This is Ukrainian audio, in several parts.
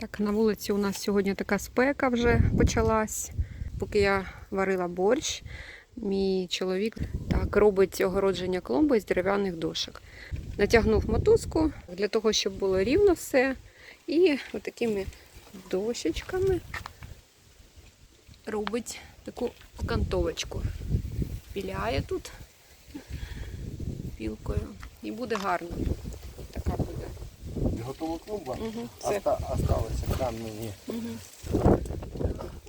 Так, на вулиці у нас сьогодні така спека вже почалась. Поки я варила борщ, мій чоловік так робить огородження клумби з дерев'яних дошок. Натягнув мотузку для того, щоб було рівно все. І отакими дощечками робить таку окантовочку. Піляє тут пілкою. І буде гарно. Готова клумба? Угу, Оста... Осталося там мені. Угу.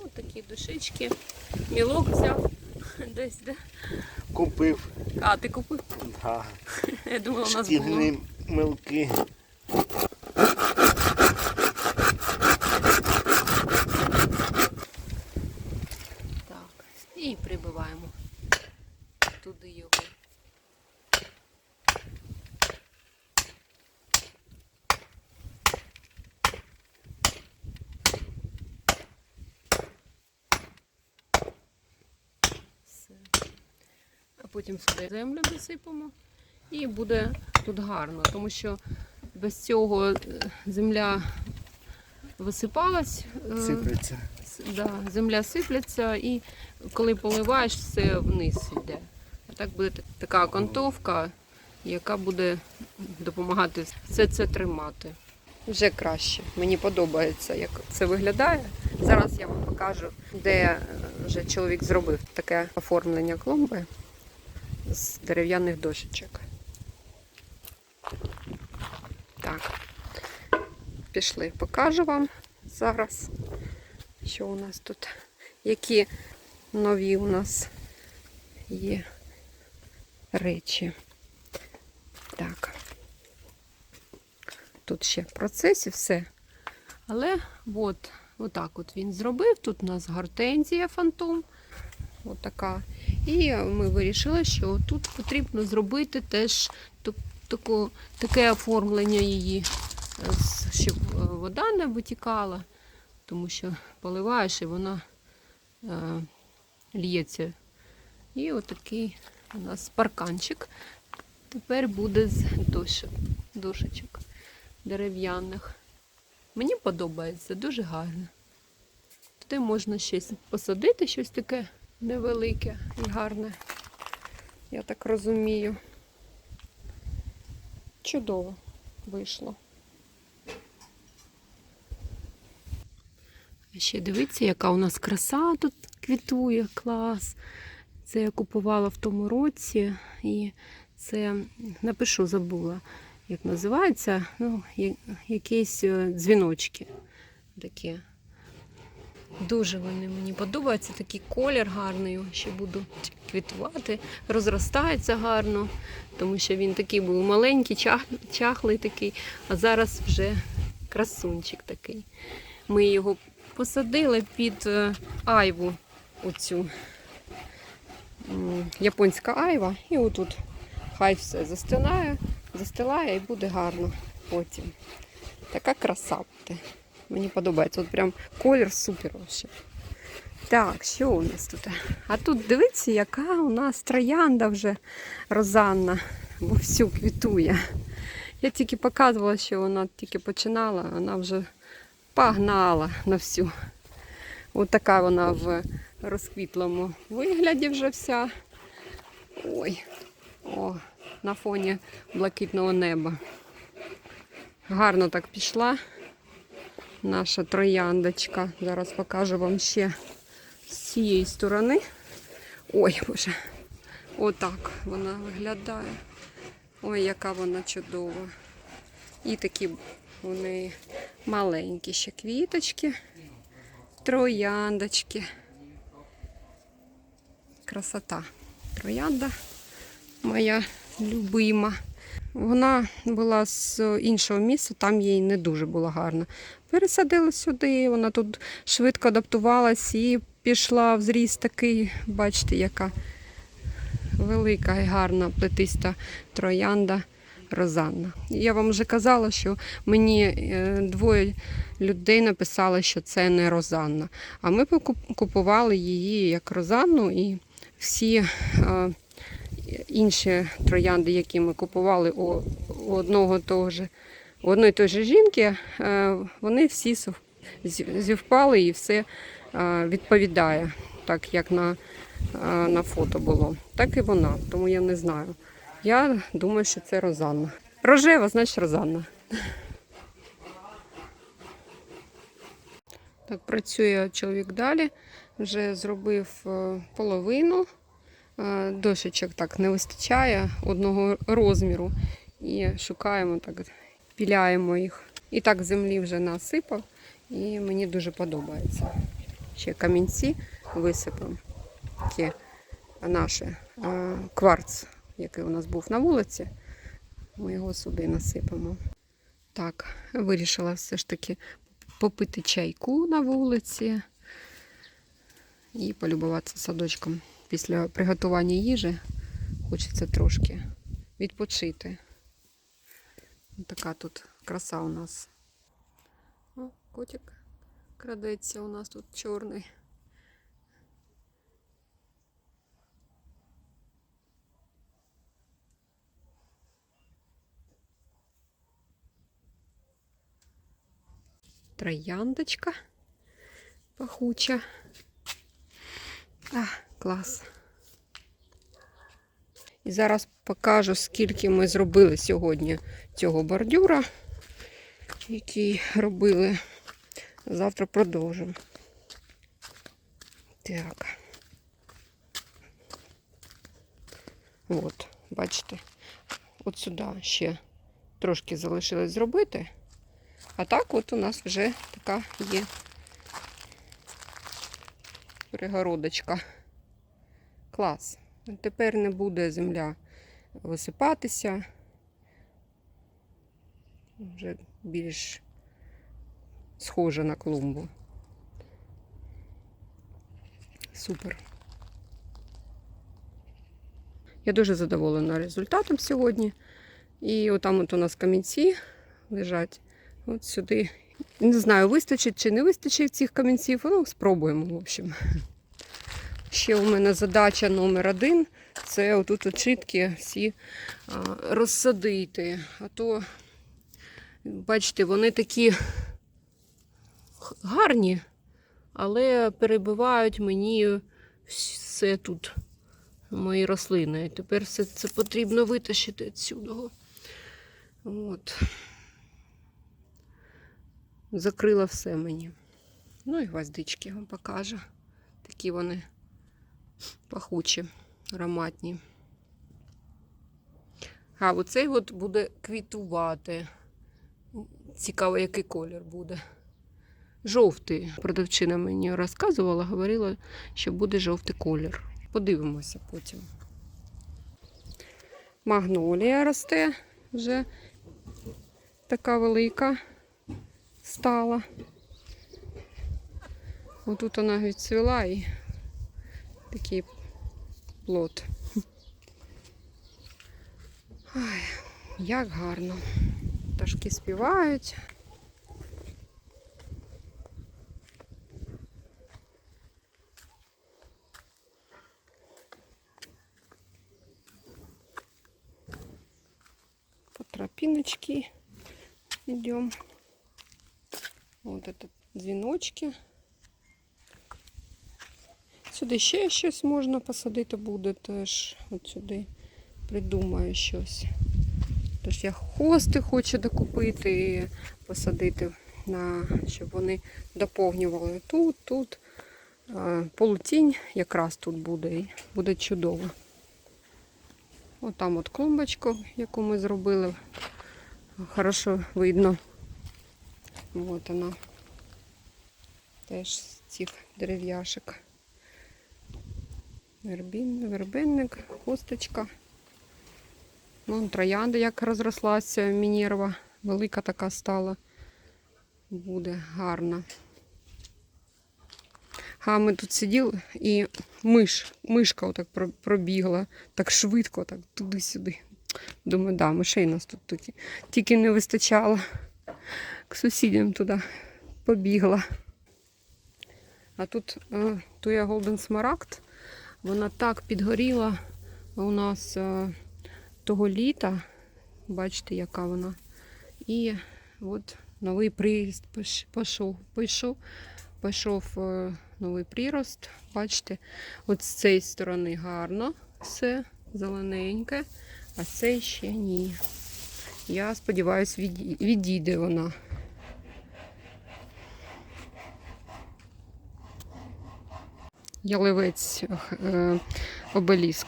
Ось такі душечки. Мілок взяв десь, де. Купив. А, ти купив? Да. Я думала, у нас було. Шкільні милки. Так. І прибиваємо туди його. Все. А потім сюди землю досипемо. І буде тут гарно, тому що без цього е, земля висипалась. е, Сиплеться. Да, земля сиплеться і коли поливаєш, все вниз йде. А так буде така окантовка, яка буде допомагати все це тримати. Вже краще. Мені подобається, як це виглядає. Зараз я вам покажу, де е, вже чоловік зробив таке оформлення клумби з дерев'яних дошечок. Так, пішли, покажу вам зараз що у нас тут, які нові у нас є речі. Так. Тут ще в процесі все. Але от, отак от він зробив. Тут у нас гортензія фантом. От така. І ми вирішили, що тут потрібно зробити теж таку, таке оформлення її, е, щоб е, вода не витікала тому що поливаєш і вона е, лється. І отакий у нас парканчик. Тепер буде з дошок, дошечок дерев'яних. Мені подобається, дуже гарно. Туди можна щось посадити, щось таке невелике і гарне. Я так розумію. Чудово вийшло. Ще дивіться, яка у нас краса тут квітує, клас. Це я купувала в тому році, і це напишу, забула, як називається. Ну, якісь е, дзвіночки такі. Дуже вони мені подобаються. Такий колір гарний. Ще буду квітувати. Розростається гарно, тому що він такий був маленький, чах, чахлий такий, а зараз вже красунчик такий. Ми його посадили під е, айву оцю японська айва. І отут хай все застилає, застилає і буде гарно потім. Така краса буде. Мені подобається. От прям колір супер вообще. Так, що у нас тут? А тут дивіться, яка у нас троянда вже розанна, бо всю квітує. Я тільки показувала, що вона тільки починала, вона вже погнала на всю. Ось така вона в розквітлому вигляді вже вся. Ой, о, на фоні блакитного неба. Гарно так пішла наша трояндочка. Зараз покажу вам ще з цієї сторони. Ой, боже, отак вона виглядає. Ой, яка вона чудова. І такі у неї маленькі ще квіточки, трояндочки. Красота. Троянда моя любима. Вона була з іншого місця, там їй не дуже було гарно. Пересадили сюди, вона тут швидко адаптувалась і пішла в зріст такий, бачите, яка велика і гарна плетиста троянда Розанна. Я вам вже казала, що мені е, двоє людей написали, що це не Розанна. А ми купували її як Розанну і всі е, інші троянди, які ми купували у, одного того ж у одної той же жінки, е, вони всі зівпали і все е, відповідає, так як на, е, на фото було. Так і вона, тому я не знаю. Я думаю, що це Розанна. Рожева, значить Розанна. Так, працює чоловік далі, вже зробив половину. Е, Дошечок так не вистачає одного розміру. І шукаємо так, піляємо їх. І так землі вже насипав, і мені дуже подобається. Ще камінці висипемо. Такі наші е, кварц, який у нас був на вулиці. Ми його сюди насипемо. Так, вирішила все ж таки попити чайку на вулиці і полюбуватися садочком. Після приготування їжі хочеться трошки відпочити. Така тут краса у нас. О, котик крадеться у нас тут чорний. Трояндочка пахуча. А, клас. І зараз покажу, скільки ми зробили сьогодні цього бордюра, який робили. Завтра продовжимо. Так. От, бачите, от сюди ще трошки залишилось зробити. А так от у нас вже така є перегородочка. Клас. Тепер не буде земля висипатися. Вже більш схожа на клумбу. Супер. Я дуже задоволена результатом сьогодні. І отам от у нас камінці лежать. От сюди. Не знаю, вистачить чи не вистачить цих камінців. Ну, спробуємо, в общем. Ще у мене задача номер один це отут от чітки всі розсадити. А то, бачите, вони такі гарні, але перебивають мені все тут, мої рослини. І тепер все це потрібно витащити відсюди. От. Закрила все мені. Ну і гвоздички вам покажу. Такі вони пахучі, ароматні. А оцей от буде квітувати. Цікаво, який колір буде. Жовтий. Продавчина мені розказувала, говорила, що буде жовтий колір. Подивимося потім. Магнолія росте вже така велика стала. Отут вона відцвіла і такий плод. Ой, як гарно. Пташки співають. По тропиночке идем. Вот это дзвіночки. Сюди ще щось можна посадити буде теж. От сюди придумаю щось. Тож я хости хочу докупити і посадити, на, щоб вони доповнювали тут, тут. Полутінь якраз тут буде і буде чудово. Отам от клумбочку, яку ми зробили. Хорошо видно. От вона. Теж з цих дерев'яшок. Вербін, вербинник, хусточка. Вон троянда як розрослася Мінерва. Велика така стала. Буде гарна. А ми тут сиділи і миш, мишка отак пробігла так швидко, так туди-сюди. Думаю, да, мишей нас тут тільки, тільки не вистачало. К сусідям туди побігла. А тут туя Golden Smaragd, вона так підгоріла у нас е, того літа. Бачите, яка вона. І от новий прирост пиш- пішов, пішов, пішов е, новий прирост. Бачите, от з цієї сторони гарно все зелененьке, а цієї ще ні. Я сподіваюся, відійде вона. Яливець е, обеліск.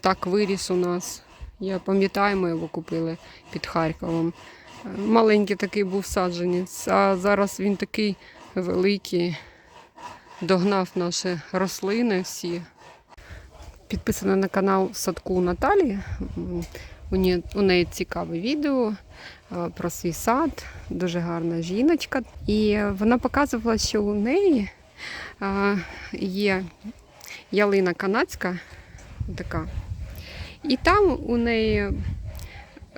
Так виріс у нас. Я пам'ятаю, ми його купили під Харковом. Маленький такий був саджанець, а зараз він такий великий. Догнав наші рослини всі. Підписана на канал Садку Наталі. У неї, цікаве відео е, про свій сад, дуже гарна жіночка. І вона показувала, що у неї є ялина канадська, така. І там у неї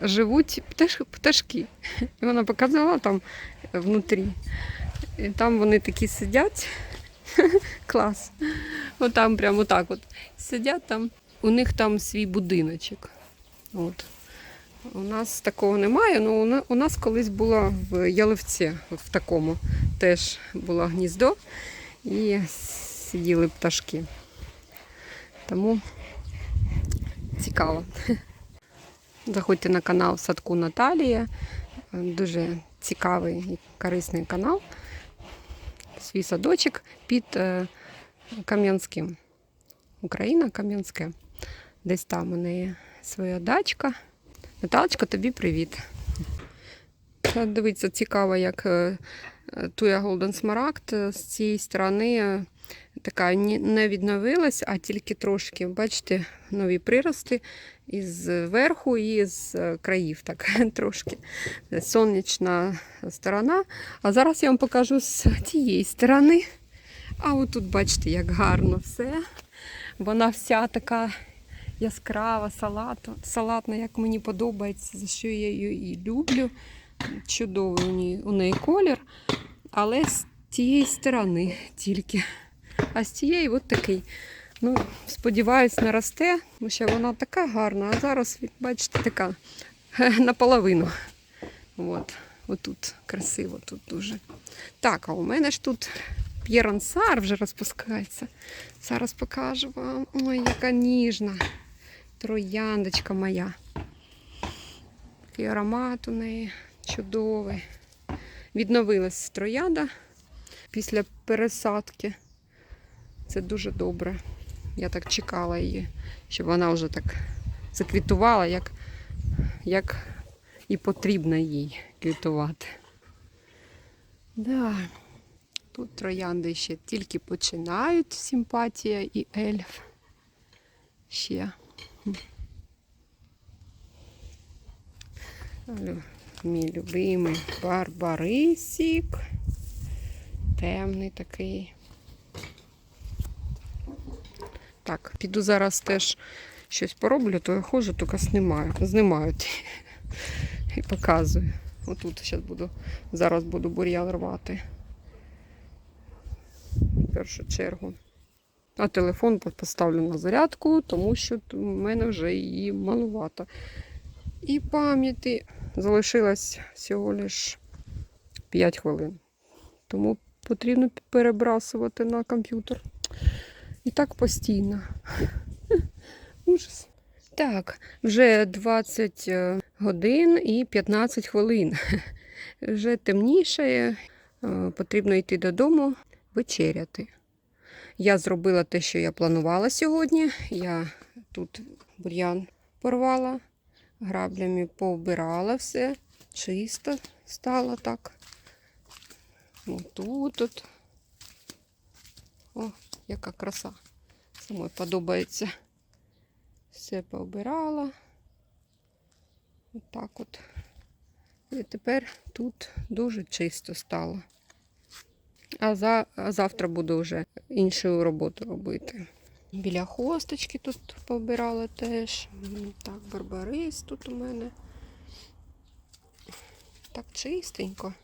живуть пташ, пташки. І вона показала там внутрі. І там вони такі сидять. Клас. Отам прямо так от сидять там. У них там свій будиночок. От. У нас такого немає, але у нас колись було в Яливці, в такому теж було гніздо і сиділи пташки. Тому цікаво. Заходьте на канал Садку Наталія. Дуже цікавий і корисний канал. Свій садочок під е, Кам'янським. Україна Кам'янське. Десь там у неї своя дачка. Наталочка, тобі привіт. Дивіться, цікаво, як е, туя Golden Smaragd е, з цієї сторони е, така не відновилась, а тільки трошки. Бачите, нові прирости із верху і з е, країв, так трошки. Сонячна сторона. А зараз я вам покажу з тієї сторони. А отут, бачите, як гарно все. Вона вся така яскрава, салату, салатна, як мені подобається, за що я її і люблю. Чудовий у неї, у неї колір. Але з тієї сторони тільки. А з тієї от такий. Ну, сподіваюсь, наросте, тому що вона така гарна, а зараз, бачите, така наполовину. От. Отут красиво, тут дуже. Так, а у мене ж тут п'єрансар вже розпускається. Зараз покажу вам. Ой, яка ніжна. Трояндочка моя. Такий аромат у неї чудовий. Відновилась троянда після пересадки. Це дуже добре. Я так чекала її, щоб вона вже так заквітувала, як, як і потрібно їй квітувати. Да. Тут троянди ще тільки починають симпатія і ельф. Ще. Мій любимий барбарисик. Темний такий. Так, піду зараз теж щось пороблю, то я ходжу, тільки знімаю. Знімаю і показую. Отут зараз буду, зараз буду бур'ян рвати. В першу чергу. А телефон поставлю на зарядку, тому що в мене вже її малувато. І пам'яті залишилось всього лиш 5 хвилин. Тому потрібно перебрасувати на комп'ютер. І так постійно. Ужас. Так, вже 20 е, годин і 15 хвилин. Вже темніше, е, потрібно йти додому вечеряти. Я зробила те, що я планувала сьогодні. Я тут бур'ян порвала, граблями повбирала все, чисто стало так. Отут. От. О, яка краса. Самой подобається. Все пообирала. Отак от. І тепер тут дуже чисто стало. А, за, а завтра буду вже іншу роботу робити. Біля хосточки тут побирала теж. Так, барбарис тут у мене. Так чистенько.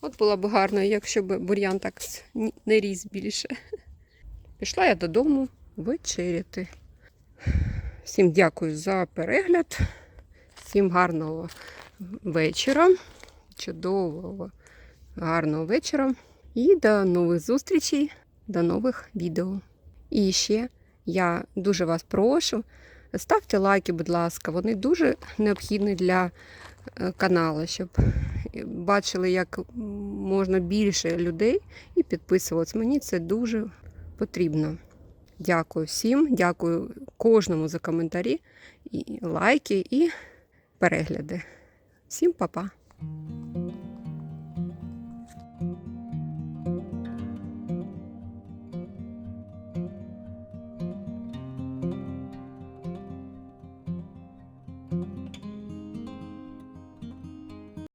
От було б гарно, якщо б бур'ян так не ріс більше. Пішла я додому вечеряти. Всім дякую за перегляд. Всім гарного вечора, чудового, гарного вечора. І до нових зустрічей, до нових відео. І ще я дуже вас прошу, ставте лайки, будь ласка, вони дуже необхідні для е, каналу, щоб бачили як можна більше людей і підписуватися. Мені це дуже потрібно. Дякую всім, дякую кожному за коментарі, і лайки і перегляди. Всім па-па!